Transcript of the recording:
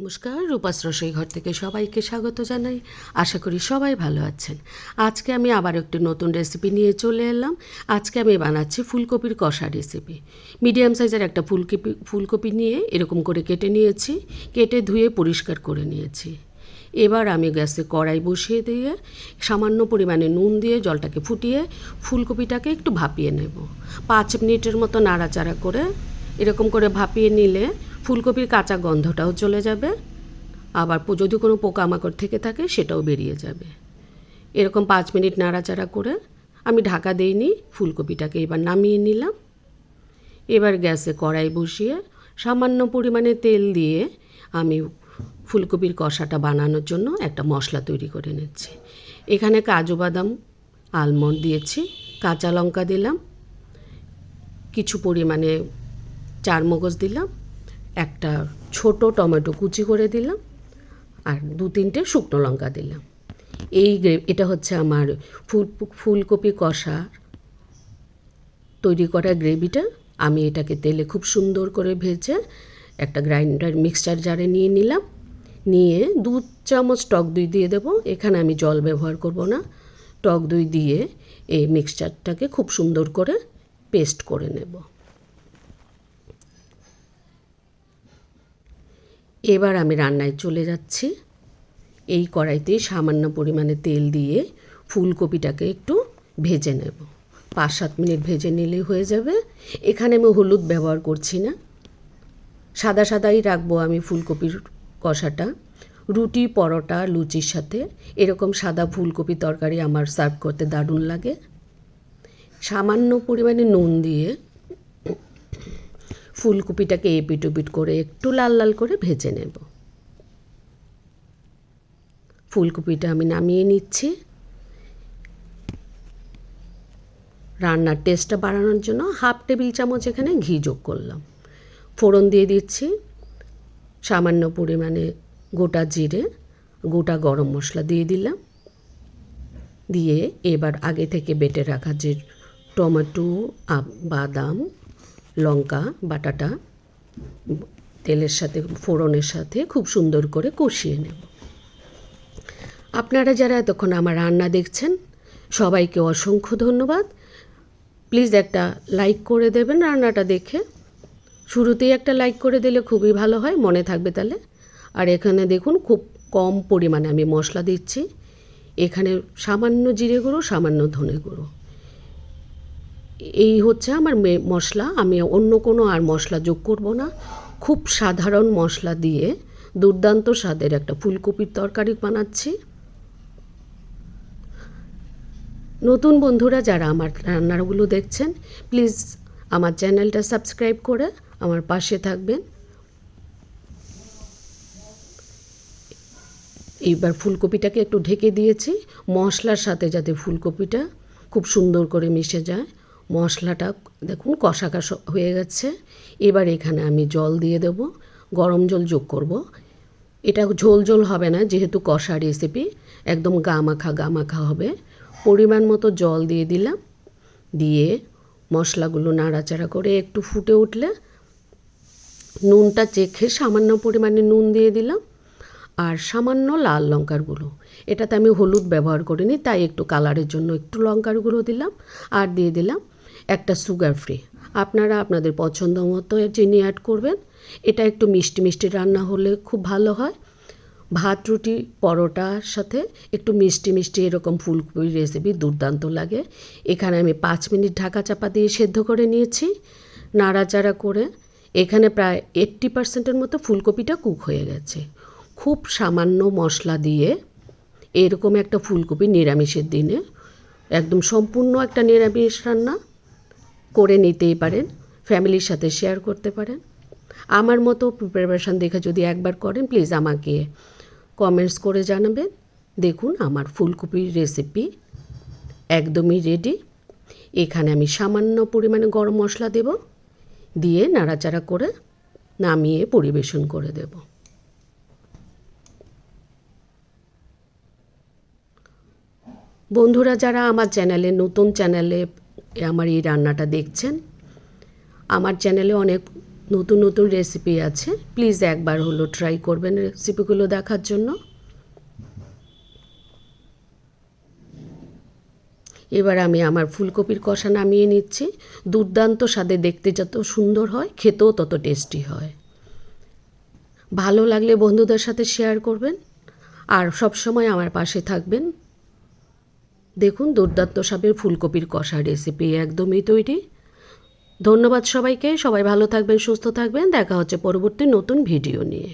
নমস্কার, রূপাস রসই ঘর থেকে সবাইকে স্বাগত জানাই। আশা করি সবাই ভালো আছেন। আজকে আমি আবার একটি নতুন রেসিপি নিয়ে চলে এলাম। আজকে আমি বানাচ্ছি ফুলকপির কষা রেসিপি মিডিয়াম সাইজের একটা ফুলকপি ফুলকপি নিয়ে এরকম করে কেটে নিয়েছি। কেটে ধুয়ে পরিষ্কার করে নিয়েছি। এবার আমি গ্যাসে কড়াই বসিয়ে দিয়ে সামান্য পরিমাণে নুন দিয়ে জলটাকে ফুটিয়ে ফুলকপিটাকে একটু ভাপিয়ে নেব। পাঁচ মিনিটের মতো নাড়াচাড়া করে এরকম করে ভাপিয়ে নিলে ফুলকপির কাঁচা গন্ধটাও চলে যাবে। আবার যদি কোনো পোকামাকড় থেকে থাকে, সেটাও বেরিয়ে যাবে। এরকম পাঁচ মিনিট নাড়াচাড়া করে আমি ঢাকা দিইনি, ফুলকপিটাকে এবার নামিয়ে নিলাম। এবার গ্যাসে কড়াই বসিয়ে সামান্য পরিমাণে তেল দিয়ে আমি ফুলকপির কষাটা বানানোর জন্য একটা মশলা তৈরি করে নিচ্ছি। এখানে কাজু বাদাম, আলমন্ড দিয়েছি, কাঁচা লঙ্কা দিলাম, কিছু পরিমাণে চার মগজ দিলাম একটা ছোট টমেটো কুচি করে দিলাম আর দু তিনটে শুকনো লঙ্কা দিলাম। এই এটা হচ্ছে আমার ফুল, ফুলকপি কষা। তৈরি করা গ্রেভিটা আমি এটাকে তেলে খুব সুন্দর করে ভেজে একটা গ্রাইন্ডার মিক্সচার জারে নিয়ে নিলাম। নিয়ে দু চামচ টক দই দিয়ে দেবো। এখানে আমি জল ব্যবহার করব না। টক দই দিয়ে এই মিক্সচারটাকে খুব সুন্দর করে পেস্ট করে নেব। এবার আমি রান্নায় চলে যাচ্ছি। এই কড়াইতে সামান্য পরিমাণে তেল দিয়ে ফুলকপিটাকে একটু ভেজে নেব। পাঁচ সাত মিনিট ভেজে নিলেই হয়ে যাবে। এখানে আমি হলুদ ব্যবহার করছি না। সাদা সাদাই রাখব আমি ফুলকপির কষাটা। রুটি, পরোটা, লুচির সাথে এরকম সাদা ফুলকপি তরকারি আমার সার্ভ করতে দারুণ লাগে। সামান্য পরিমাণে নুন দিয়ে ফুলকপিটাকে এপিট ওপিট করে একটু লাল লাল করে ভেজে নেব। ফুলকপিটা আমি নামিয়ে নিচ্ছি। রান্নার টেস্টটা বাড়ানোর জন্য হাফ টেবিল চামচ এখানে ঘি যোগ করলাম। ফোড়ন দিয়ে দিচ্ছি সামান্য পরিমাণে গোটা জিরে, গোটা গরম মশলা দিয়ে দিলাম। দিয়ে এবার আগে থেকে বেটে রাখা যে টমেটো বাদাম লঙ্কা, বাটাটা তেলের সাথে, ফোড়নের সাথে খুব সুন্দর করে কষিয়ে নেব। আপনারা যারা এতক্ষণ আমার রান্না দেখছেন, সবাইকে অসংখ্য ধন্যবাদ। প্লিজ একটা লাইক করে দেবেন রান্নাটা দেখে। শুরুতেই একটা লাইক করে দিলে খুবই ভালো হয়, মনে থাকবে তাহলে। আর এখানে দেখুন, খুব কম পরিমাণে আমি মশলা দিচ্ছি। এখানে সামান্য জিরে গুঁড়ো, সামান্য ধনে গুঁড়ো। এই হচ্ছে আমার মশলা। আমি অন্য কোনো আর মশলা যোগ করব না। খুব সাধারণ মশলা দিয়ে দুর্দান্ত স্বাদের একটা ফুলকপির তরকারি বানাচ্ছি। নতুন বন্ধুরা যারা আমার রান্নাগুলো দেখছেন, প্লিজ আমার চ্যানেলটা সাবস্ক্রাইব করে আমার পাশে থাকবেন। এইবার ফুলকপিটাকে একটু ঢেকে দিয়েছি। মশলার সাথে যাতে ফুলকপিটা খুব সুন্দর করে মিশে যায়। মশলাটা দেখুন কষা কষা হয়ে গেছে। এবার এখানে আমি জল দিয়ে দেব, গরম জল যোগ করব। এটা ঝোল ঝোল হবে না, যেহেতু কষা রেসিপি একদম গা মাখা গা মাখা হবে। পরিমাণ মতো জল দিয়ে দিলাম, দিয়ে মশলাগুলো নাড়াচাড়া করে একটু ফুটে উঠলে নুনটা চেখে সামান্য পরিমাণে নুন দিয়ে দিলাম, আর সামান্য লাল লঙ্কার গুঁড়ো। এটাতে আমি হলুদ ব্যবহার করিনি, তাই একটু কালারের জন্য একটু লঙ্কার গুঁড়ো দিলাম, আর দিয়ে দিলাম একটা সুগার ফ্রি আপনারা আপনাদের পছন্দ মতো চিনি অ্যাড করবেন। এটা একটু মিষ্টি মিষ্টি রান্না হলে খুব ভালো হয়। ভাত, রুটি, পরোটার সাথে একটু মিষ্টি মিষ্টি এরকম ফুলকপির রেসিপি দুর্দান্ত লাগে। এখানে আমি পাঁচ মিনিট ঢাকা চাপা দিয়ে সেদ্ধ করে নিয়েছি। নাড়াচাড়া করে এখানে প্রায় এইট্টি পার্সেন্টের মতো ফুলকপিটা কুক হয়ে গেছে। খুব সামান্য মশলা দিয়ে এরকম একটা ফুলকপি নিরামিষের দিনে। একদম সম্পূর্ণ একটা নিরামিষ রান্না। করে নিতেই পারেন, ফ্যামিলির সাথে শেয়ার করতে পারেন। আমার মতো প্রিপারেশান দেখে যদি একবার করেন প্লিজ আমাকে কমেন্টস করে জানাবেন। দেখুন আমার ফুলকপির রেসিপি একদমই রেডি এখানে আমি সামান্য পরিমাণে গরম মশলা দেব, দিয়ে নাড়াচাড়া করে নামিয়ে পরিবেশন করে দেব। বন্ধুরা, যারা আমার চ্যানেলে নতুন চ্যানেলে আমার এই রান্নাটা দেখছেন। আমার চ্যানেলে অনেক নতুন নতুন রেসিপি আছে। প্লিজ একবার হলো ট্রাই করবেন রেসিপিগুলো দেখার জন্য। এবার আমি আমার ফুলকপির কষা নামিয়ে নিচ্ছি। দুর্দান্ত স্বাদে দেখতে যত সুন্দর হয়, খেতেও তত টেস্টি হয়। ভালো লাগলে বন্ধুদের সাথে শেয়ার করবেন। আর সব সময় আমার পাশে থাকবেন। দেখুন দুর্দান্ত সাপের ফুলকপির কষা রেসিপি একদমই তৈরি। ধন্যবাদ সবাইকে, সবাই ভালো থাকবেন, সুস্থ থাকবেন, দেখা হচ্ছে পরবর্তী নতুন ভিডিও নিয়ে।